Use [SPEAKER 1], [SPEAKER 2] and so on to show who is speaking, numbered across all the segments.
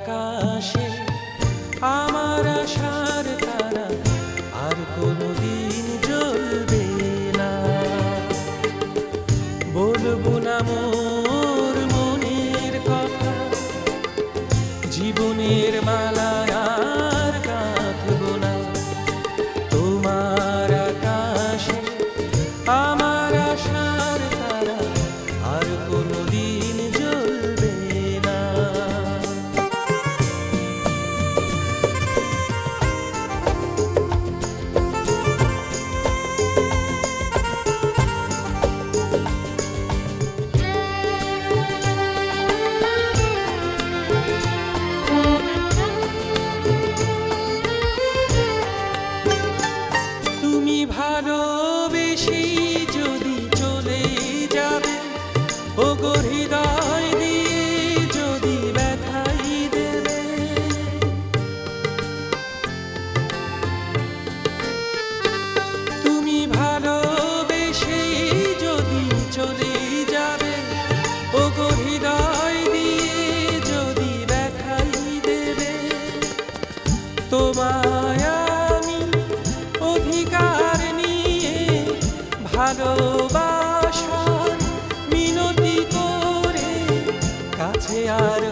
[SPEAKER 1] আকাশে। আমার আশার তারা আর কোনো দিন জ্বলবে না। বলব না মোর মনের কথা, জীবনের ভালোবাসা মিনতি করে কাছে আর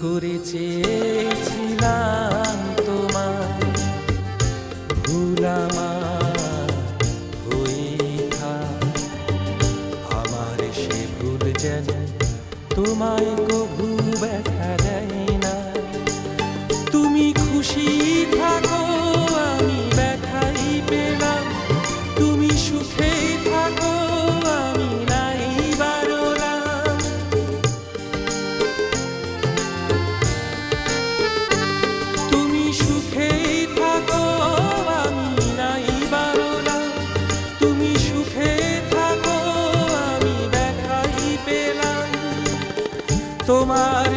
[SPEAKER 1] ঘুরে চেয়েছিলাম তোমার ভুলামা আমার সে ভুল যেন তোমায় কবু ব্যথা দেয় না। তুমি খুশি So much.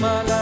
[SPEAKER 1] my life.